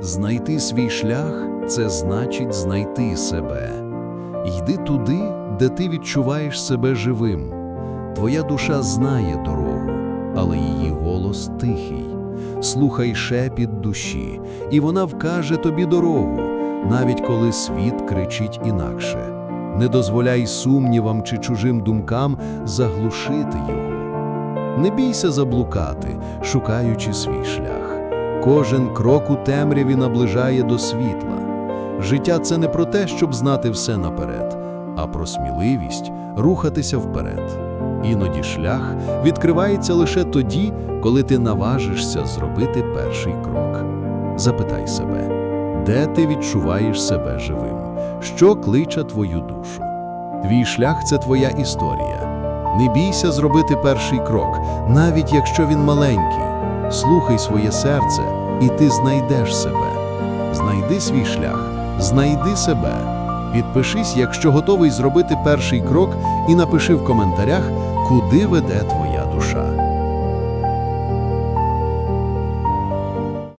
Знайти свій шлях це значить знайти себе. Йди туди, де ти відчуваєш себе живим. Твоя душа знає дорогу, але її голос тихий. Слухай шепіт душі, і вона вкаже тобі дорогу, навіть коли світ кричить інакше. Не дозволяй сумнівам чи чужим думкам заглушити його. Не бійся заблукати, шукаючи свій шлях. Кожен крок у темряві наближає до світла. Життя це не про те, щоб знати все наперед, а про сміливість рухатися вперед. Іноді шлях відкривається лише тоді, коли ти наважишся зробити перший крок. Запитай себе, де ти відчуваєш себе живим, що кличе твою душу. Твій шлях це твоя історія. Не бійся зробити перший крок, навіть якщо він маленький. Слухай своє серце, і ти знайдеш себе. Знайди свій шлях, знайди себе. Підпишись, якщо готовий зробити перший крок, і напиши в коментарях, куди веде твоя.